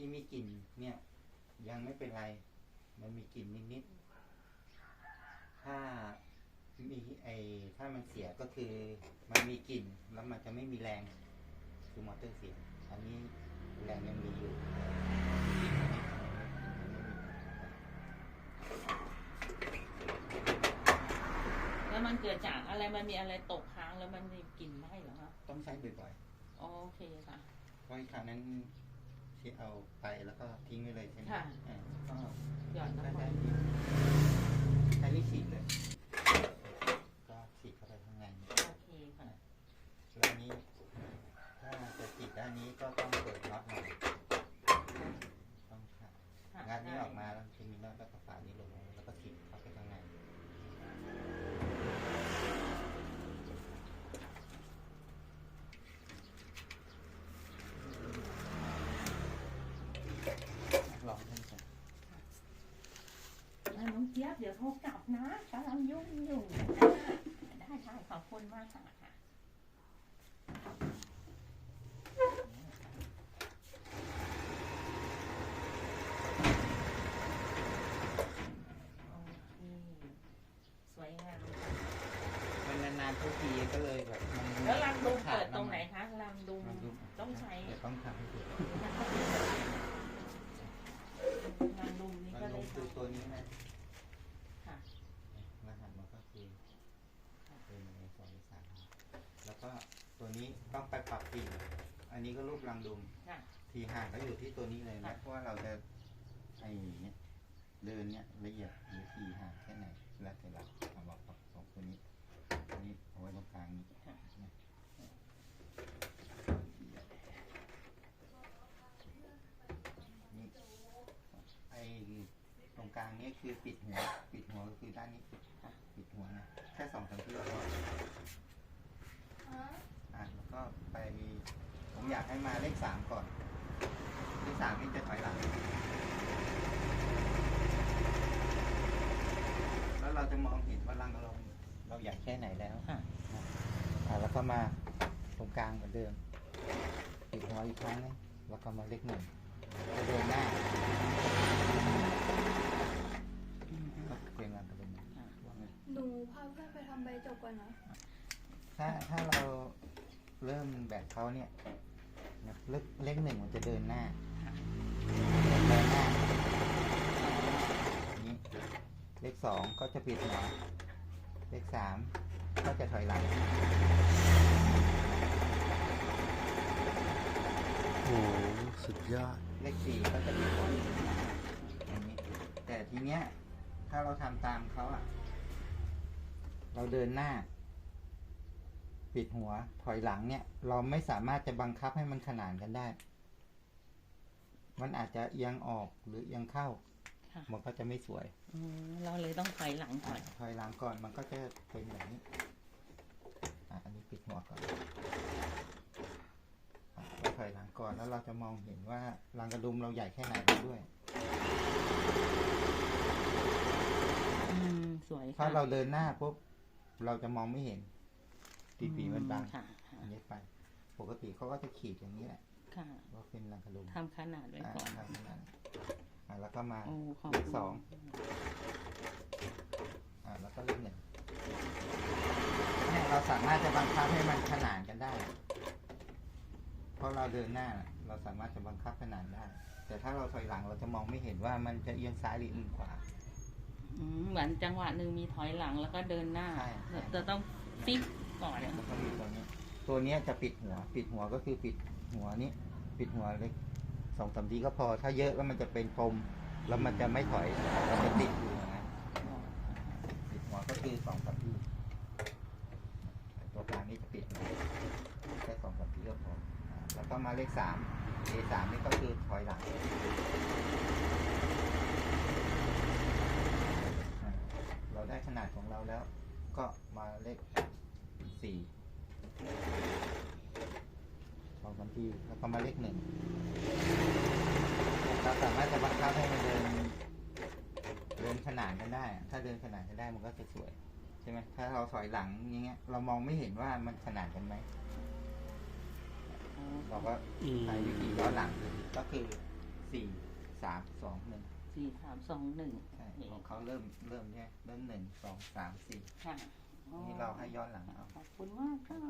ที่มีกลิ่นเนี่ย ยังไม่เป็นไร มันมีกลิ่นนิดๆถ้ามีไอถ้ามันเสียก็คือมันมีกลิ่นแล้วมันจะไม่มีแรงคือมอเตอร์เสียอันนี้แรงยังมีอยู่แต่กลิ่นมันไม่ไม่มีแล้วมันเกิดจากอะไรมันมีอะไรตกค้างแล้วมันมีกลิ่นไหม้เหรอคะต้องใช้บ่อยโอเคค่ะๆเพราะอีกครั้งนั้น ที่เอาไปแล้วก็ทิ้งไว้เลยใช่ไหมค่ะ อ่าก็หยอดได้น้ำมัได้นใช้นี่ฉีดเลย ก็ฉีดเข้าไปข้างใน โอเคค่ะ แล้วนี้ ถ้าจะฉีดด้านนี้ก็ต้องเปิดน็อตหน่อยต้องค่ะ ค่ะ งัดนี้ออกมาแล้วจะมีน็อตแล้วก็ฝานี้ลงแล้วก็ฉีดเข้าไปข้างในลองให้ก่อน อะน้อง เจี๊ยบเดี๋ยวโทรกลับนะกำลังยุ่งอยู่ได้ได้ขอบคุณมากค่ะค่ะโอเคสวยงามค่ะมันนานๆทุกทีก็เลยแบบมันแล้วรังดุมขาเปิดดตรงไหนคะรังดุมรังดุมต้องใช้ เดี๋ยวต้องทำให้ดู รังดุมนี่ มัน ก็เล ล ย งคือตัวนี้นะ ค่ะ รหัสมันก็คือเป็นในสองสามแล้วก็ ตัวนี้ต้องไปปรับปีกอันนี้ก็รูปรังดุมค่ะ ทีห่างก็อยู่ที่ตัวนี้เลยค่ะนะเพราะว่าเราจะไอ้เนี่ยเดินเนี่ยละเอียดหรือทีห่างแค่ไหนแล้วแต่เราเอาบอกปรับสองตัวนี้ตัวนี้เอาไว้ตรงกลางนี้ค่ะนะนี่ไอ้ตรงกลางนี้คือปิดหัว ปิดหัวก็คือด้านนี้ค่ะปิดหัวนะแค่สองสามที่ก็พออะแล้วก็ ไป ผมอยากให้มาเลขสามก่อน เลขสามนี่จะถอยหลัง แล้วเราจะมองเห็นว่ารังเราเราใหญ่แค่ไหนแล้วค่ะอะแล้วก็มาตรงกลางเหมือนเดิมปิดหัวอีกครั้งนึงแล้วก็มาเลขหนึ่งจะเดินหน้าก็เป็นงานกระเด็นว่าไงหนูพาเพื่อนไปทำใบจบก่อนนะถ้าถ้าเรา เริ่มแบบเขาเนี่ยนะเลขเลขหนึ่งมันจะเดินหน้าเดินหน้าอย่างนี้เลขสองก็จะปิดหัวเลขสามก็จะถอยหลังโอ้โหสุดยอด เลขสี่ก็จะปิดหัวอย่างนี้ แต่ทีเนี้ย ถ้าเราทำตามเขาอะเราเดินหน้า ปิดหัว ถอยหลังเนี่ย เราไม่สามารถจะบังคับให้มันขนานกันได้ มันอาจจะเอียงออกหรือเอียงเข้า ค่ะมันก็จะไม่สวยอืมเราเลยต้องถอยหลังก่อน ถอยหลังก่อนมันก็จะเป็นแบบนี้อะอันนี้ปิดหัวก่อนอะแล้วถอยหลังก่อนแล้วเราจะมองเห็นว่ารังกระดุมเราใหญ่แค่ไหนแล้วด้วย อืม สวยถ้าค่ะเราเดินหน้าปุ๊บเราจะมองไม่เห็น ปีปีมันบังค่ะค่ะอันนี้ไป ปกติเขาก็จะขีดอย่างนี้แหละค่ะว่าเป็นรังกระดุมทำขนาดไว้อ่าก่อนทำขนาดอ่าแล้วก็มาโอ้ขอบเลคุขณสองอ่าแล้วก็เลขหนึ่งเนี่ยเราสามารถจะบังคับให้มันขนานกันได้ เพราะเราเดินหน้า เราสามารถจะบังคับขนานได้ แต่ถ้าเราถอยหลังเราจะมองไม่เห็นว่ามันจะเอียงซ้ายหรือเอียงขวาอืมเหมือนจังหวะหนึ่งมีถอยหลังแล้วก็เดินหน้าใช่ใช่จะต้องฟิก ก่อนเนี่ยมันก็มีตัวนี้ตัวเนี้ยจะปิดหัว ปิดหัวก็คือปิดหัวนี้ปิดหัวเล็กสองสามทีก็พอ ถ้าเยอะแล้วมันจะเป็นปมแล้วมันจะไม่ถอยมันจะติดอยู่อย่างนั้นปิดหัวก็คือสองสามทีตัวกลางนี้จะปิดหัวแค่สองสามทีก็พออ่าแล้วก็มาเลขสามเลขสามนี่ก็คือถอยหลังอ่าเราได้ขนาดของเราแล้ว ก็มาเลข สี่องสามทีแล้วก็มาเลขหนึ่งเราสามารถจะบังคับให้มันเดินเดินขนานกันได้ ถ้าเดินขนานกันได้มันก็จะสวยใช่ไหมถ้าเราถอยหลังอย่างเงี้ย เรามองไม่เห็นว่ามันขนานกันไหมเราก็ใช้วิธีย้อนหลังก็คือสี่สามสองหนึ่งสี่สามสองหนึ่งใช่ของเขาเริ่มเริ่มใช่เริ่มหนึ่งสองสามสี่ค่ะ นี่เราให้ย้อนหลังเอาขอบคุณมากค่ะ